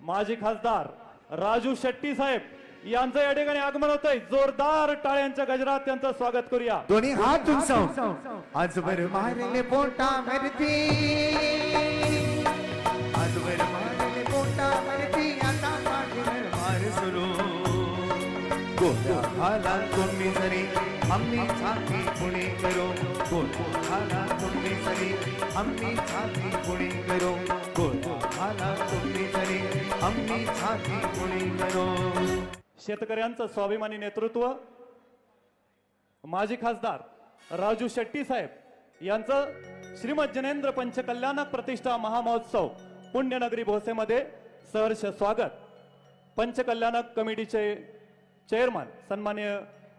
माजी खासदार राजू शेट्टी साहेब यांचं या ठिकाणी आगमन होत आहे जोरदार टाळ्यांच्या गजरात त्यांचं स्वागत करूया. दोन्ही हात उंचाव आजवर मारले पोटा मरती तुम्ही आम्ही छाती पुणे करो तुम्ही आम्ही छाती पुणे करो तुम्ही आम्ही छाती पुणे करो शेतकऱ्यांचं स्वाभिमानी नेतृत्व माजी खासदार राजू शेट्टी साहेब यांचं श्रीमद जनेंद्र पंचकल्याणक प्रतिष्ठा महामहोत्सव पुण्यनगरी भोसेमध्ये सहर्ष स्वागत. पंचकल्याणक कमिटीचे चेअरमन सन्मान्य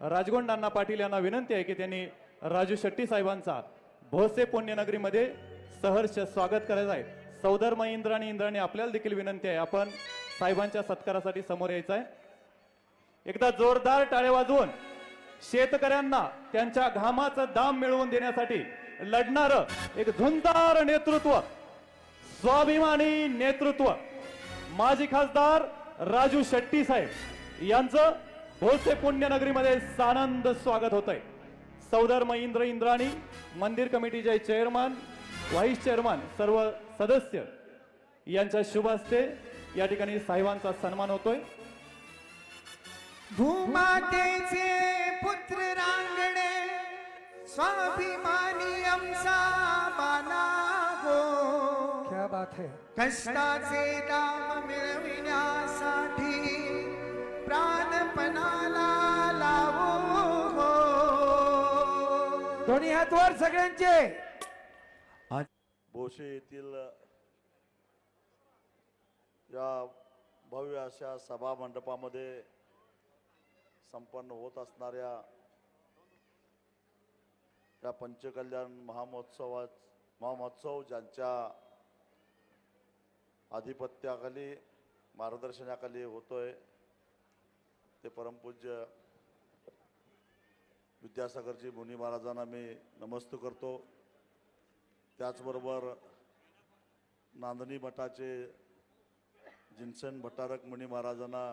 राजगोंड अण्णा पाटील यांना विनंती आहे की त्यांनी राजू शेट्टी साहेबांचा भोसे पुण्यनगरीमध्ये सहर्ष स्वागत करायचं आहे. सौधर्म इंद्र आणि इंद्राणी आपल्याला देखील विनंती आहे. आपण साहेबांच्या सत्कारासाठी समोर यायचं आहे. एकदा जोरदार टाळे वाजवून शेतकऱ्यांना त्यांच्या घामाचं दाम मिळवून देण्यासाठी लढणार एक झुंजार नेतृत्व स्वाभिमानी नेतृत्व माजी खासदार राजू शेट्टी साहेब यांचं भोसे पुण्यनगरीमध्ये सानंद स्वागत होत आहे इंद्र इंद्राणी मंदिर कमिटीचे चेअरमन व्हाईस चेअरमन सर्व सदस्य यांच्या शुभ हस्ते या ठिकाणी साहेबांचा सन्मान होतोय. भूमातेचे पुत्र रांगणे स्वाभिमानी आमचा हो क्या बात है. कष्टाचे दाम मिळविण्यासाठी प्राणपणाला लावो हो. दोन्ही हात वर सगळ्यांचे. भोसे येथील या भव्य अशा सभा मंडपामध्ये संपन्न होत असणाऱ्या या पंचकल्याण महामहोत्सवात महामहोत्सव ज्यांच्या आधिपत्याखाली मार्गदर्शनाखाली होतोय ते परमपूज्य विद्यासागरजी मुनी महाराजांना मी नमस्त करतो. त्याचबरोबर नांदणी मठाचे जिनसन भट्टारक मुनी महाराजांना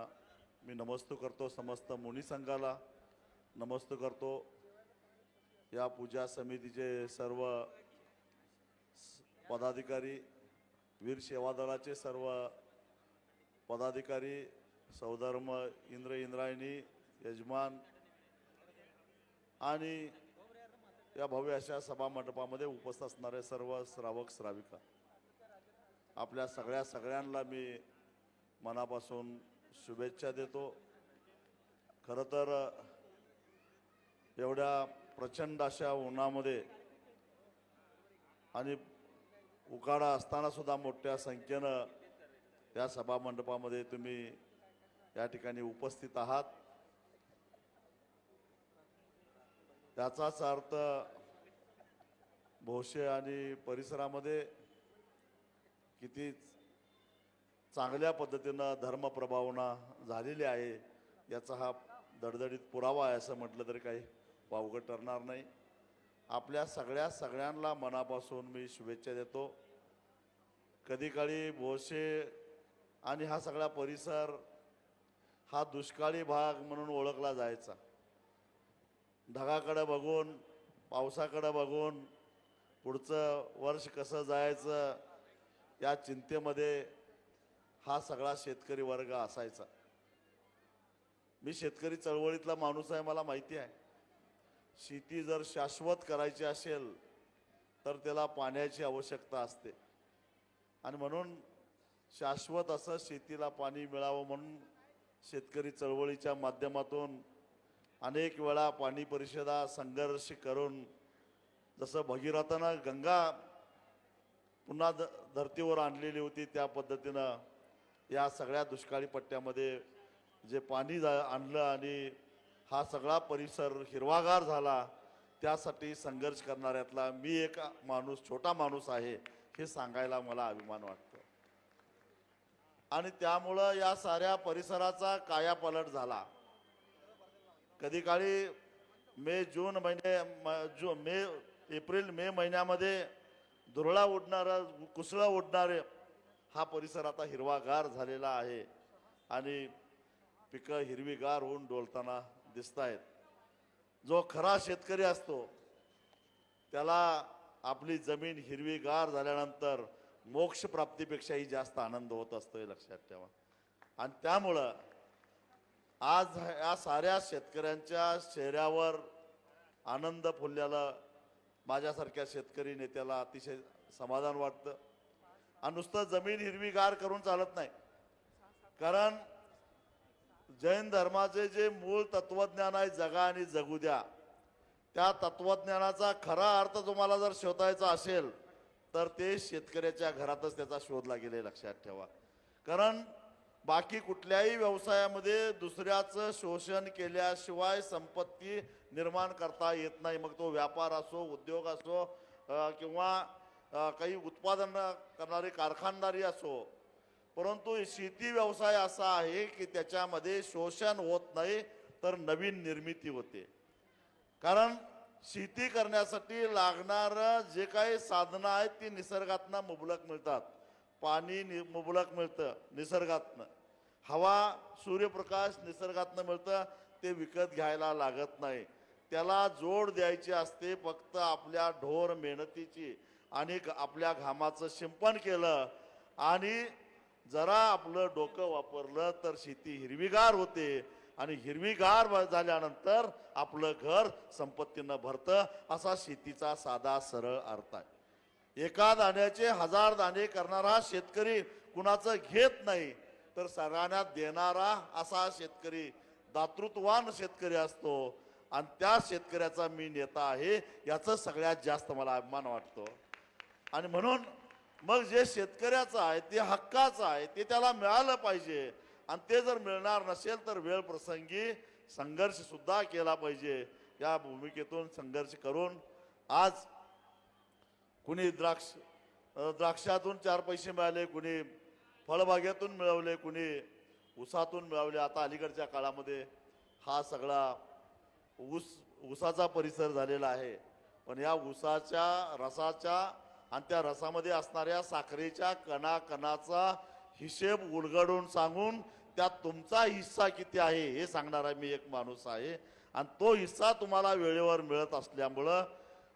मी नमस्त करतो समस्त मुनी संघाला नमस्त करतो. या पूजा समितीचे सर्व पदाधिकारी वीर सेवा दलाचे सर्व पदाधिकारी सौधर्म इंद्र इंद्रायणी यजमान आणि या भव्य अशा सभा मंडपामध्ये उपस्थित असणारे सर्व श्रावक श्राविका. आपल्या सगळ्या सगळ्यांना मी मनापासून शुभेच्छा देतो. खरं तर एवढ्या प्रचंड अशा उन्हामध्ये आणि उकाडा असताना सुद्धा मोठ्या संख्येनं या सभा मंडपामध्ये तुम्ही या ठिकाणी उपस्थित आहात. त्याचाच अर्थ भोसे आणि परिसरामध्ये किती चांगल्या पद्धतीनं धर्मप्रभावना झालेली आहे याचा हा दडदडीत पुरावा आहे असं म्हटलं तरी काही वावगं ठरणार नाही. आपल्या सगळ्या सगळ्यांना मनापासून मी शुभेच्छा देतो. कधी काळी भोसे आणि हा सगळा परिसर हा दुष्काळी भाग म्हणून ओळखला जायचा. ढगाकडं बघून पावसाकडं बघून पुढचं वर्ष कसं जायचं या चिंतेमध्ये हा सगळा शेतकरी वर्ग असायचा. मी शेतकरी चळवळीतला माणूस आहे मला माहिती आहे. शेती जर शाश्वत करायची असेल तर त्याला पाण्याची आवश्यकता असते. आणि म्हणून शाश्वत असं शेतीला पाणी मिळावं म्हणून शेतकरी चळवळीच्या माध्यमातून अनेक वेळा पाणी परिषदा संघर्ष करून जसं भगीरथानं गंगा पुन्हा ध धर्तीवर आणलेली होती त्या पद्धतीनं या सगळ्या दुष्काळी पट्ट्यामध्ये जे पाणी जा आणलं आणि हा सगळा परिसर हिरवागार झाला त्यासाठी संघर्ष करणाऱ्यातला मी एक माणूस छोटा माणूस आहे हे सांगायला मला अभिमान वाटतो. आणि त्यामुळं या साऱ्या परिसराचा कायापालट झाला. कधी काळी मे जून महिने म- जू मे एप्रिल मे महिन्यामध्ये धुरळा उडणारा कुसळा उडणारे हा परिसर आता हिरवागार झालेला आहे. आणि पिकं हिरवीगार होऊन डोलताना दिसत आहेत जो खरा शेतकरी असतो त्याला आपली जमीन हिरवीगार झाल्यानंतर मोक्षप्राप्तीपेक्षाही जास्त आनंद होत असतो हे लक्षात ठेवा. आणि त्यामुळं आज या साऱ्या शेतकऱ्यांच्या चेहऱ्यावर आनंद फुलल्याला माझ्यासारख्या शेतकरी नेत्याला अतिशय समाधान वाटतं. आणि नुसतं जमीन हिरवीगार करून चालत नाही. कारण जैन धर्माचे जे मूळ तत्वज्ञान आहे जगा आणि जगू द्या त्या तत्वज्ञानाचा खरा अर्थ तुम्हाला जर शोधायचा असेल तर ते शेतकऱ्याच्या घरातच त्याचा शोध लागेल लक्षात ठेवा. कारण बाकी कुठल्याही व्यवसायामध्ये दुसऱ्याचं शोषण केल्याशिवाय संपत्ती निर्माण करता येत नाही. मग तो व्यापार असो उद्योग असो किंवा काही उत्पादन करणारी कारखानदारी असो परंतु शेती व्यवसाय असा आहे की त्याच्यामध्ये शोषण होत नाही तर नवीन निर्मिती होते. कारण शेती करण्यासाठी लागणारं जे काही साधनं आहेत ती निसर्गातनं मुबलक मिळतात. पाणी नि मुबलक मिळतं निसर्गातनं. हवा सूर्यप्रकाश निसर्गातनं मिळतं ते विकत घ्यायला लागत नाही. त्याला जोड द्यायची असते फक्त आपल्या ढोर मेहनतीची. आणि आपल्या घामाचं शिंपण केलं आणि जरा आपलं डोकं वापरलं तर शेती हिरवीगार होते. आणि हिरवीगार झाल्यानंतर आपलं घर संपत्तीनं भरतं असा शेतीचा साधा सरळ अर्थ आहे. एका दाण्याचे हजार दाणे करणारा शेतकरी कुणाचं घेत नाही तर सगळ्यांना देणारा असा शेतकरी दातृत्वान शेतकरी असतो. आणि त्या शेतकऱ्याचा मी नेता आहे याचं सगळ्यात जास्त मला अभिमान वाटतो. आणि म्हणून मग जे शेतकऱ्याचं आहे ते हक्काचं आहे ते त्याला मिळालं पाहिजे. आणि ते जर मिळणार नसेल तर वेळ प्रसंगी संघर्ष सुद्धा केला पाहिजे. या भूमिकेतून संघर्ष करून आज कुणी द्राक्ष द्राक्षातून चार पैसे मिळाले कुणी फळबागेतून मिळवले कुणी ऊसातून मिळवले. आता अलीकडच्या काळामध्ये हा सगळा ऊस ऊसाचा परिसर झालेला आहे. पण या ऊसाच्या रसाच्या आणि त्या रसामध्ये असणाऱ्या साखरेच्या कणाकणाचा हिशेब उलगडून सांगून त्यात तुमचा हिस्सा किती आहे हे सांगणारा मी एक माणूस आहे. आणि तो हिस्सा तुम्हाला वेळेवर मिळत असल्यामुळं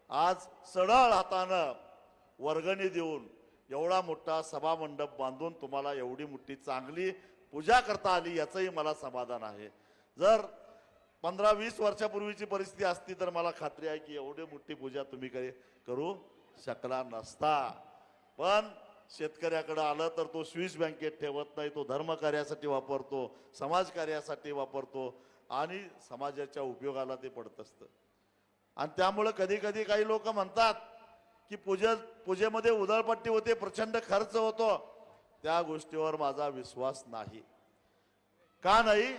आज सढळ हातानं वर्गणी देऊन एवढा मोठा सभामंडप बांधून तुम्हाला एवढी मोठी चांगली पूजा करता आली याचंही मला समाधान आहे. जर पंधरा वीस वर्षापूर्वीची परिस्थिती असती तर मला खात्री आहे की एवढी मोठी पूजा तुम्ही करू शकला नसता. पण शेतकऱ्याकडं आलं तर तो स्विस बँकेत ठेवत नाही तो धर्मकार्यासाठी वापरतो समाजकार्यासाठी वापरतो आणि समाजाच्या उपयोगाला ते पडत असतं. आणि त्यामुळं कधी कधी काही लोक म्हणतात की पूजे पूजेमध्ये उधळपट्टी होते प्रचंड खर्च होतो. त्या गोष्टीवर माझा विश्वास नाही. का नाही?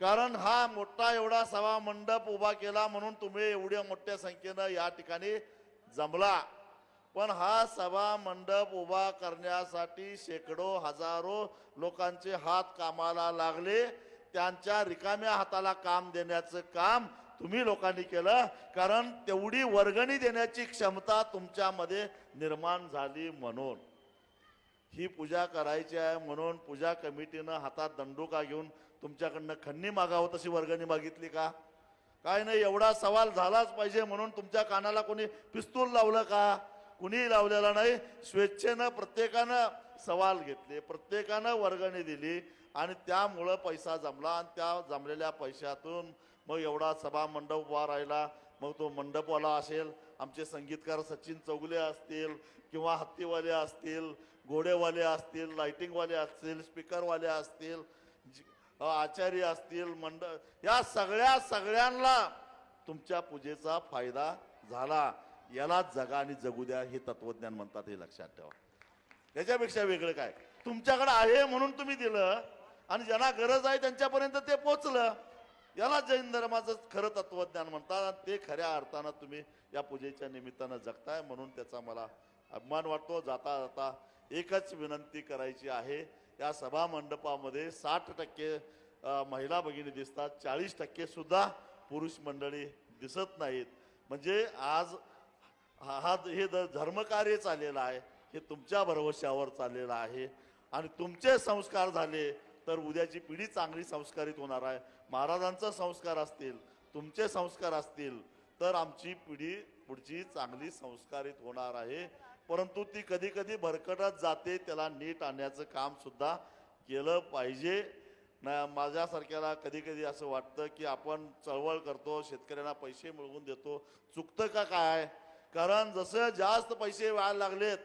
कारण हा मोठा एवढा सभा मंडप उभा केला म्हणून तुम्ही एवढ्या मोठ्या संख्येनं या ठिकाणी जमला. पण हा सभा मंडप उभा करण्यासाठी शेकडो हजारो लोकांचे हात कामाला लागले. त्यांच्या रिकाम्या हाताला काम देण्याचं काम तुम्ही लोकांनी केलं. कारण तेवढी वर्गणी देण्याची क्षमता तुमच्यामध्ये निर्माण झाली म्हणून. ही पूजा करायची आहे म्हणून पूजा कमिटीनं हातात दंडुका घेऊन तुमच्याकडनं खन्नी मागावं तशी वर्गणी मागितली का? काय नाही एवढा सवाल झालाच पाहिजे म्हणून तुमच्या कानाला कोणी पिस्तूल लावलं का? कुणीही लावलेला नाही. स्वेच्छेनं प्रत्येकानं सवाल घेतले प्रत्येकानं वर्गणी दिली आणि त्यामुळं पैसा जमला आणि त्या जमलेल्या पैशातून मग एवढा सभा मंडप उभा राहिला. मग तो मंडपवाला असेल आमचे संगीतकार सचिन चौगुले असतील किंवा हत्तीवाले असतील घोडेवाले असतील लाइटिंगवाले असतील स्पीकरवाले असतील आचार्य असतील मंड या सगळ्या सगळ्यांना तुमच्या पूजेचा फायदा झाला. याला जगा आणि जगू द्या हे तत्वज्ञान म्हणतात हे लक्षात ठेवा. याच्यापेक्षा वेगळं काय? तुमच्याकडे आहे म्हणून तुम्ही दिलं आणि ज्यांना गरज आहे त्यांच्यापर्यंत ते पोचलं. याला जैन धर्माचं खरं तत्वज्ञान म्हणतात आणि ते खऱ्या अर्थानं तुम्ही या पूजेच्या निमित्तानं जगताय म्हणून त्याचा मला अभिमान वाटतो. जाता जाता एकच विनंती करायची आहे. या सभा मंडपामध्ये साठ टक्के महिला भगिनी दिसतात. चाळीस टक्के सुद्धा पुरुष मंडळी दिसत नाहीत. म्हणजे आज हा हा- हे ध- धर्मकार्य चाललेलं आहे हे तुमच्या भरवशावर चाललेलं आहे. आणि तुमचे संस्कार झाले तर उद्याची पिढी चांगली संस्कारित होणार आहे. महाराजांचा संस्कार असतील तुमचे संस्कार असतील तर आमची पिढी पुढची चांगली संस्कारित होणार आहे. परंतु ती कधी कधी भरकटत जाते त्याला नीट आणण्याचं काम सुद्धा केलं पाहिजे. ना माझ्यासारख्याला कधी कधी असं वाटतं की आपण चळवळ करतो शेतकऱ्यांना पैसे मिळवून देतो. चुकतं का काय? कारण जसं जास्त पैसे व्हायला लागलेत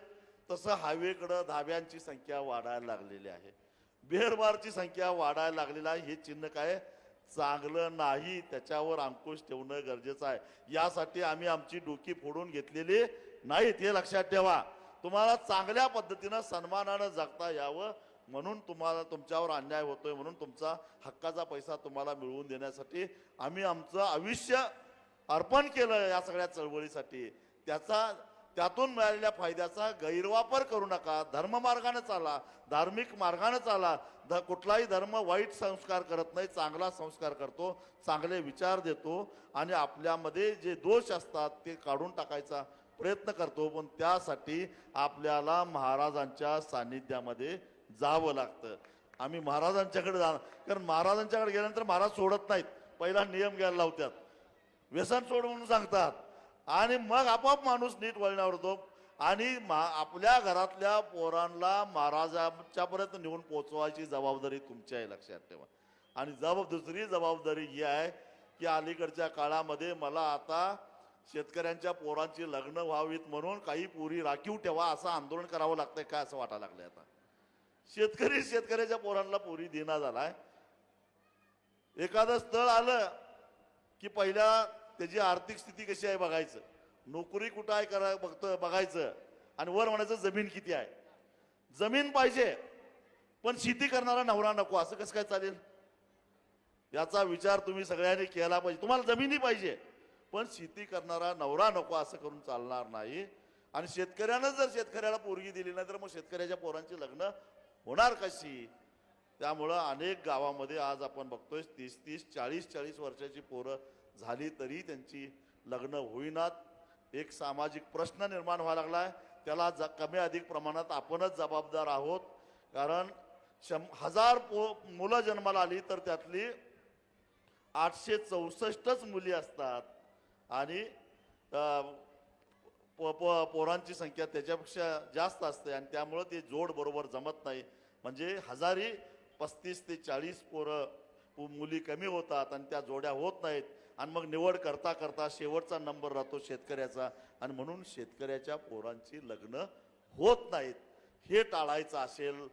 तसं हायवेकडं धाब्यांची संख्या वाढायला लागलेली आहे. बेरबारची संख्या वाढायला लागलेली आहे. हे चिन्ह काय? चांगलं नाही. त्याच्यावर अंकुश ठेवणं गरजेचं आहे. यासाठी आम्ही आमची डोकी फोडून घेतलेली नाहीत. हे लक्षात ठेवा. तुम्हाला चांगल्या पद्धतीनं सन्मानानं जगता यावं म्हणून तुम्हाला तुमच्यावर अन्याय होतोय म्हणून तुमचा हक्काचा पैसा तुम्हाला मिळवून देण्यासाठी आम्ही आमचं आयुष्य अर्पण केलं या सगळ्या चळवळीसाठी. त्याचा त्यातून मिळालेल्या फायद्याचा गैरवापर करू नका. धर्ममार्गाने चाला धार्मिक मार्गाने चाला. ध कुठलाही धर्म वाईट संस्कार करत नाही चांगला संस्कार करतो चांगले विचार देतो आणि आपल्यामध्ये जे दोष असतात ते काढून टाकायचा प्रयत्न करतो. पण त्यासाठी आपल्याला महाराजांच्या सान्निध्यामध्ये जावं लागतं. आम्ही महाराजांच्याकडे जा कारण महाराजांच्याकडे गेल्यानंतर महाराज सोडत नाहीत. पहिला नियम घ्यायला लावतात. व्यसन सोड म्हणून सांगतात. आणि मग आपोआप माणूस नीट वळणावर होतो आणि मा- आपल्या घरातल्या पोरांना महाराजाच्यापर्यंत नेऊन पोचवायची जबाबदारी तुमची आहे लक्षात ठेवा. आणि जब दुसरी जबाबदारी ही आहे की अलीकडच्या काळामध्ये मला आता शेतकऱ्यांच्या पोरांची लग्न व्हावीत म्हणून काही पोरी राखीव ठेवा असं आंदोलन करावं लागतंय काय असं वाटायला लागलंय आता. शेतकरी शेतकऱ्याच्या पोरांना पोरी देना झालाय. एखादं स्थळ आलं की पहिल्या त्याची आर्थिक स्थिती कशी आहे बघायचं. नोकरी कुठं आहे करा बघतं बघायचं. आणि वर म्हणायचं जमीन किती आहे. जमीन पाहिजे पण शेती करणारा नवरा नको असं कसं काय चालेल? याचा विचार तुम्ही सगळ्यांनी केला पाहिजे. तुम्हाला जमिनी पाहिजे पण शेती करणारा नवरा नको असं करून चालणार नाही. आणि शेतकऱ्यानं जर शेतकऱ्याला पोरगी दिली नाही तर मग शेतकऱ्याच्या पोरांची लग्न होणार कशी? त्यामुळं अनेक गावामध्ये आज आपण बघतोय तीस तीस चाळीस चाळीस वर्षाची पोरं झाली तरी त्यांची लग्न होईनात. एक सामाजिक प्रश्न निर्माण व्हायला लागला आहे त्याला ज कमी अधिक प्रमाणात आपणच जबाबदार आहोत. कारण शं हजार पो मुलं जन्माला आली तर त्यातली आठशे चौसष्टच मुली असतात. आणि पो प प पोरांची संख्या त्याच्यापेक्षा जास्त असते आणि त्यामुळं ते जोड बरोबर जमत नाही. म्हणजे हजारी पस्तीस ते चाळीस पोरं मुली कमी होतात आणि त्या जोड्या होत नाहीत. आणि मग निवड करता करता शेवटचा नंबर राहतो शेतकऱ्याचा. आणि म्हणून शेतकऱ्याच्या पोरांची लग्न होत नाहीत. हे टाळायचं असेल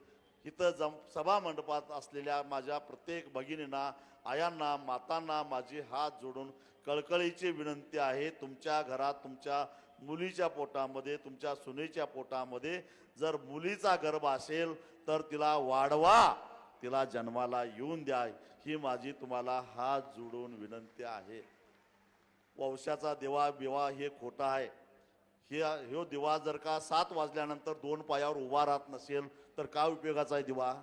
इथं जम सभा मंडपात असलेल्या माझ्या प्रत्येक भगिनींना आयांना मातांना माझी हात जोडून कळकळीची विनंती आहे तुमच्या घरात तुमच्या मुलीच्या पोटामध्ये तुमच्या सुनेच्या पोटामध्ये जर मुलीचा गर्भ असेल तर तिला वाढवा तिला जन्माला येऊन द्या. ही माझी तुम्हाला हात जोडून विनंती आहे. वंशाचा देवा बिवा हे खोटा आहे. हे ह्यो दिवा जर का सात वाजल्यानंतर दोन पायावर उभा राहत नसेल तर काय उपयोगाचा आहे दिवा?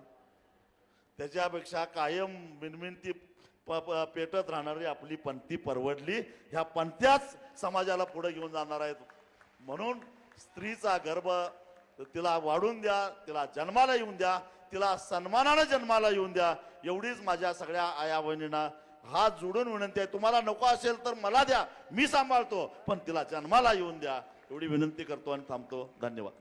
त्याच्यापेक्षा कायम मिनमिनती प प- पेटत राहणारी आपली पंथी परवडली. ह्या पंथ्याच समाजाला पुढे घेऊन जाणार आहेत. म्हणून स्त्रीचा गर्भ तिला वाढून द्या तिला जन्माला येऊन द्या. तिला सन्मानानं जन्माला येऊन द्या. एवढीच माझ्या सगळ्या आया बहिणींना हात जोडून विनंती आहे. तुम्हाला नको असेल तर मला द्या. मी सांभाळतो. पण तिला जन्माला येऊन द्या. एवढी विनंती करतो आणि थांबतो. धन्यवाद.